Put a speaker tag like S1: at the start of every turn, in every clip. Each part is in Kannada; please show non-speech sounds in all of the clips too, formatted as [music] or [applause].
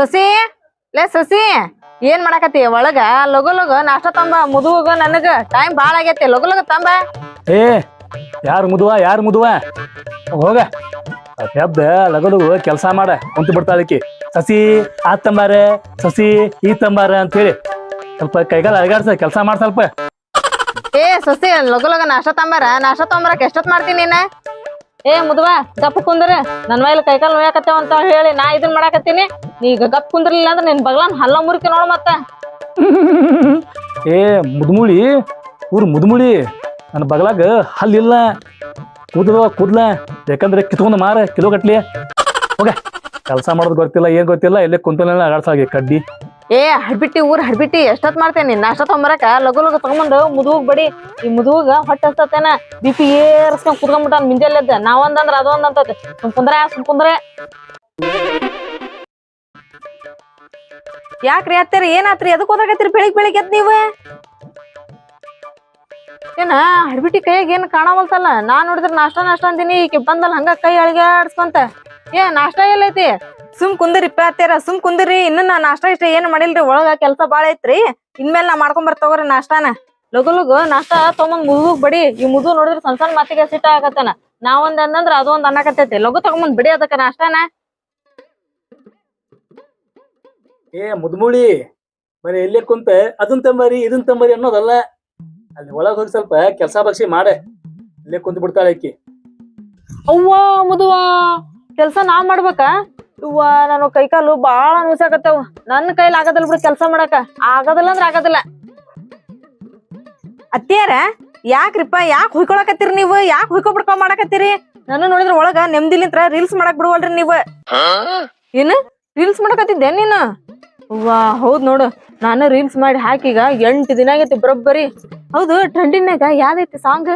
S1: ಸಸಿ? ಲೇ ಸಸಿ ಏನ್ ಮಾಡಾಕತ್ತಿ? ಒಳಗ ಲಗು ಲಗು ನಾಷ್ಟ ತಂಬ ಮುದುಗ ನನಗ ಟೈಮ್ ಬಾಳ ಆಗೈತಿ. ಲಗು ಲಗು ತಂಬ
S2: ಏ ಯಾರು ಮುದುವ ಯಾರು ಮುದುವ? ಹೋಗ. ಎದ್ದ ಲಗಲು ಕೆಲಸ ಮಾಡ. ಕುಂತು ಬಿಡ್ತಾಳಕಿ ಸಸಿ ಆ ತಂಬಾರ ಸಸಿ ಈ ತಂಬಾರ ಅಂತೇಳಿ. ಸ್ವಲ್ಪ ಕೈಗಾಲ ಅಳಗಾಡ್ಸ ಕೆಲಸ ಮಾಡ ಸ್ವಲ್ಪ.
S1: ಏ ಸಸಿ ಲಗು ಲಗು ನಾಷ್ಟ ತಂಬಾರ? ನಾಷ್ಟ ತಂಬರಕ್ ಎಷ್ಟೊತ್ ಮಾಡ್ತೀನಿ ನೀನ? ಏ ಮುದುವಾ ಗಪ್ಪ ಕುಂದ್ರ. ನನ್ ಮೈಲಿ ಕೈಕಾಲ್ ನೋಯಾಕತ್ತೇವ ಅಂತ ಹೇಳಿ ನಾ ಇದನ್ ಮಾಡಾಕತ್ತೀನಿ. ಈಗ ಗಪ್ ಕುಂದ್ರಲಿಲ್ಲ ಅಂದ್ರೆ ನಿನ್ ಬಗ್ಲಾನ್ ಹಲ್ಲ ಮುರಿಕೆ ನೋಡು ಮತ್ತ. [laughs]
S2: ಏ ಮುದ್ಮುಳಿ, ಊರ್ ಮುದ್ಮುಳಿ ನನ್ನ ಬಗ್ಲಾಗ ಹಲ್ಲಿಲ್ಲ ಕೂದಲ, ಕೂದ್ಲ, ಯಾಕಂದ್ರೆ ಕಿತ್ಕೊಂಡು ಮಾರ, ಕಿಲೋ ಗಟ್ಲಿ. ಹೋಗ, ಕೆಲಸ ಮಾಡೋದು ಗೊತ್ತಿಲ್ಲ, ಏನ್ ಗೊತ್ತಿಲ್ಲ, ಇಲ್ಲೇ ಕುಂತಲ್ಲ ಅಗಾಡ್ಸಾಗಿ ಕಡ್ಡಿ.
S1: ಏ ಹಡ್ಬಿಟ್ಟಿ ಊರ್ ಹಡ್ಬಿಟ್ಟಿ ಎಷ್ಟೊತ್ ಮಾಡ್ತೇನಿ ನಾಷ್ಟ ತೊಂಬರಕ ಲಗು ಲಗು ತಗೊಂಬಂದು ಮುದುಗ್ ಬಡಿ. ಈ ಮುದುಗ ಹೊಟ್ಟೆ ಹಸ್ತತೇನ? ಬಿ ಪಿ ಏರ್ಸ್ಕೊಂಡ್ ಕುತ್ಕೊಂಡ್ಬಿಟ್ಟ ಮುಂಜಾನೆದ್ದ ನಾವೊಂದಂದ್ರ ಅದೊಂದ್ ಅಂತ ಸುಮ್ ಕುಂದ್ರೆ ಸುಮ್ ಕುಂದ್ರೆ. ಯಾಕ್ರಿ ಅತ್ತೇರಿ? ಏನಾತ್ರಿ? ಅದಕ್ಕೆ ಓದಾಕತ್ತೀರಿ ಬೆಳಿಗ್ ಬೆಳಿಗ್ಗೆ ಎದ್ ನೀವು? ಏನ, ಹಡ್ಬಿಟ್ಟಿ ಕೈಯಾಗ ಏನ್ ಕಾಣವಲ್ತಲ್ಲ? ನಾನ್ ನೋಡಿದ್ರ ನಾಷ್ಟ ನಾಷ್ಟ ಅಂತೀನಿ ಈಕಿ ಬಂದಲ್ಲ ಹಂಗ ಕೈ ಅಳಿಗಾಡ್ಸ್ಕೊಂತ ಏ, ನಾಷ್ಟ ಎಲ್ಲೈತಿ ಸುಮ್ ಕುಂದಿರಿ ಅತ್ತೇರ ಸುಮ್ ಕುಂದ್ರಿ. ಇನ್ನು ನಾ ನಾಷ್ಟ ಇಷ್ಟ ಏನ್ ಮಾಡಿಲ್ರಿ, ಒಳಗ ಕೆಲ್ಸ ಬಾಳ ಐತ್ರಿ. ಇನ್ಮೇಲೆ ನಾ ಮಾಡ್ಕೊಂಡ್ ಬರ್ತವ್ರಿ ನಾಷ್ಟಾನ. ಲಗು ಲಗು, ನಾಷ್ಟ ತೊಗೊಂಬಂದ್ ಮುದುಗ್ ಬಡಿ. ಈ ಮುದು ನೋಡಿದ್ರೆ ಸಣ್ಣ ಸಣ್ಣ ಮಾತಿಗೆ ಸಿಟ್ಟ ಆಗತ್ತನ. ನಾವೊಂದ್ ಅಂದಂದ್ರ ಅದೊಂದ್ ಅನ್ನಕತ್ತೈತಿ. ಲಗು ತಗೊಂಬಂದ್ ಬಿಡಿ ಅದಕ್ಕ ನಾಷ್ಟಾನ.
S2: ಏ, ಮುದ್ಮುಳಿ ಬರೀ ಎಲ್ಲೇ ಕುಂತ? ಅದನ್ ತಂಬರಿ, ಇದನ್ ತಂಬರಿ ಅನ್ನೋದಲ್ಲ. ಅಲ್ಲಿ ಒಳಗ್ ಹೋಗಿ ಸ್ವಲ್ಪ ಕೆಲಸ ಬಗ್ಸಿ ಮಾಡೆ. ಇಲ್ಲೇ ಕುಂತ ಬಿಡ್ತಾಳೆ ಅಕ್ಕಿ
S1: ಅವ್ವ ಮುದುವ ಕೆಲ್ಸ ನಾ ಮಾಡ್ಬೇಕ? ಇವ್ವ ನಾನು ಕೈಕಾಲು ಬಾಳ ನುಸಾಕತ್ತಾವ. ನನ್ನ ಕೈಲಿ ಆಗದಿಲ್ಲ ಬಿಡು ಕೆಲ್ಸ ಮಾಡಕ. ಆಗದಿಲ್ಲ ಅಂದ್ರ ಆಗದಿಲ್ಲ. ಅತ್ತಿಯಾರ ಯಾಕ್ರಿಪ್ಪ ಯಾಕೆ ಹುಯ್ಕೊಳಕತ್ತೀರಿ ನೀವು? ಯಾಕೆ ಹುಯ್ಕೊ ಬಿಡ್ಕೊ ಮಾಡಕತ್ತೀರಿ? ನನ್ನ ನೋಡಿದ್ರ ಒಳಗ ನೆಮ್ಮದಿಲಿಂತ್ರ ರೀಲ್ಸ್ ಮಾಡಕ್ ಬಿಡುವಲ್ರಿ ನೀವು. ಏನು? ರೀಲ್ಸ್ ಮಾಡಕತ್ತಿದ್ದೆ ನೀನು? ಅವ್ವಾ ಹೌದ್ ನೋಡು. ನಾನು ರೀಲ್ಸ್ ಮಾಡಿ ಹಾಕೀಗ ಎಂಟು ದಿನ ಆಗೈತಿ ಬರೋಬ್ಬರಿ. ಹೌದು, ಟ್ರೆಂಡಿನಾಗ ಯಾವ್ದೈತಿ ಸಾಂಗ್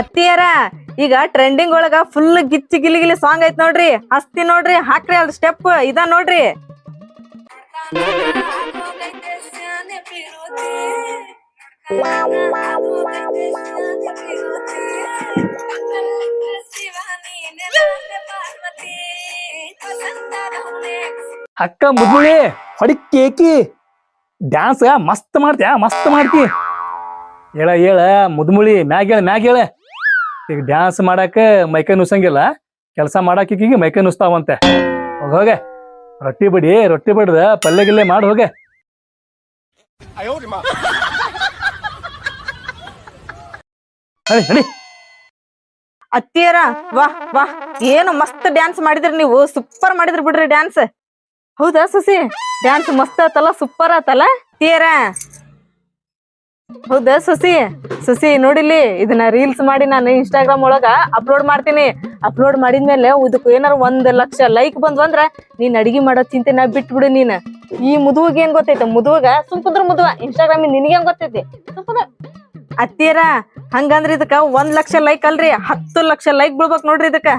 S1: ಅತ್ತಿಯರ, ಈಗ ಟ್ರೆಂಡಿಂಗ್ ಒಳಗ ಫುಲ್ ಗಿಚ್ಚಿ ಗಿಲಿ ಗಿಲಿ ಸಾಂಗ್ ಐತ್ ನೋಡ್ರಿ. ಹಸ್ತಿ ನೋಡ್ರಿ, ಹಾಕ್ರಿ ಅದ್ ಸ್ಟೆಪ್ ಇದ ನೋಡ್ರಿ.
S2: ಅಕ್ಕ ಮುದ್ಮುಳಿ ಹೊಡಿಕೇಕಿ ಡ್ಯಾನ್ಸ್ ಮಸ್ತ್ ಮಾಡ್ತೀಯ ಮಸ್ತ್ ಮಾಡ್ತಿ. ಹೇಳ ಹೇಳ ಮುದ್ಮುಳಿ ಮ್ಯಾಗ ಹೇಳ ಮ್ಯಾಗ ಹೇಳ. ಈಗ ಡ್ಯಾನ್ಸ್ ಮಾಡಾಕ ಮೈಕೈ ನುಸಂಗಿಲ್ಲ ಕೆಲಸ ಮಾಡಾಕ ಈಕಿಗೆ ಮೈಕೈ ನುಸ್ತಾವಂತೆ. ಹೋಗ ಹೋಗೆ ರೊಟ್ಟಿ ಬಡಿ ರೊಟ್ಟಿ ಬಿಡ್ದ ಪಲ್ಯ ಗಿಲ್ಲೆ ಮಾಡಿ ಹೋಗೆ. ನಡಿ ನಡಿ.
S1: ಅತ್ತಿಯರ ವಾಹ್ ವಾಹ್ ಏನು ಮಸ್ತ್ ಡ್ಯಾನ್ಸ್ ಮಾಡಿದ್ರಿ ನೀವು? ಸೂಪರ್ ಮಾಡಿದ್ರಿ ಬಿಡ್ರಿ ಡ್ಯಾನ್ಸ್ ಹೌದಾ ಸುಸಿ? ಡ್ಯಾನ್ಸ್ ಮಸ್ತ್ ಆತಲ್ಲ ಸೂಪರ್ ಆತಲ್ಲ? ತೀರ? ಹೌದಾ ಸುಸಿ? ಸುಸಿ ನೋಡಿಲಿ ಇದನ್ನ ರೀಲ್ಸ್ ಮಾಡಿ ನಾನು ಇನ್ಸ್ಟಾಗ್ರಾಮ್ ಒಳಗ ಅಪ್ಲೋಡ್ ಮಾಡ್ತೀನಿ. ಅಪ್ಲೋಡ್ ಮಾಡಿದ್ಮೇಲೆ ಇದಕ್ಕೆ ಏನಾರ ಒಂದ್ ಲಕ್ಷ ಲೈಕ್ ಬಂದ್ವಂದ್ರ ನೀನ್ ಅಡಿಗೆ ಮಾಡೋ ಚಿಂತೆ ನಾ ಬಿಟ್ಬಿಡು ನೀನ್. ಈ ಮುದುವಾಗ ಏನ್ ಗೊತ್ತೈತೆ? ಮುದುವಾಗ ಸುಮ್ ಕುಂದ್ರ ಮುದುವ. ಇನ್ಸ್ಟಾಗ್ರಾಮ್ ನಿನಗೇನ್ ಗೊತ್ತೈತಿ? ಸುಮ್ ಅತ್ತೀರ, ಹಂಗಂದ್ರ ಇದಕ್ಕ ಒಂದ್ ಲಕ್ಷ ಲೈಕ್ ಅಲ್ರಿ. ಹತ್ತು ಲಕ್ಷ ಲೈಕ್ ಬೀಳ್ಬೇಕ್ ನೋಡ್ರಿ ಇದಕ್ಕ.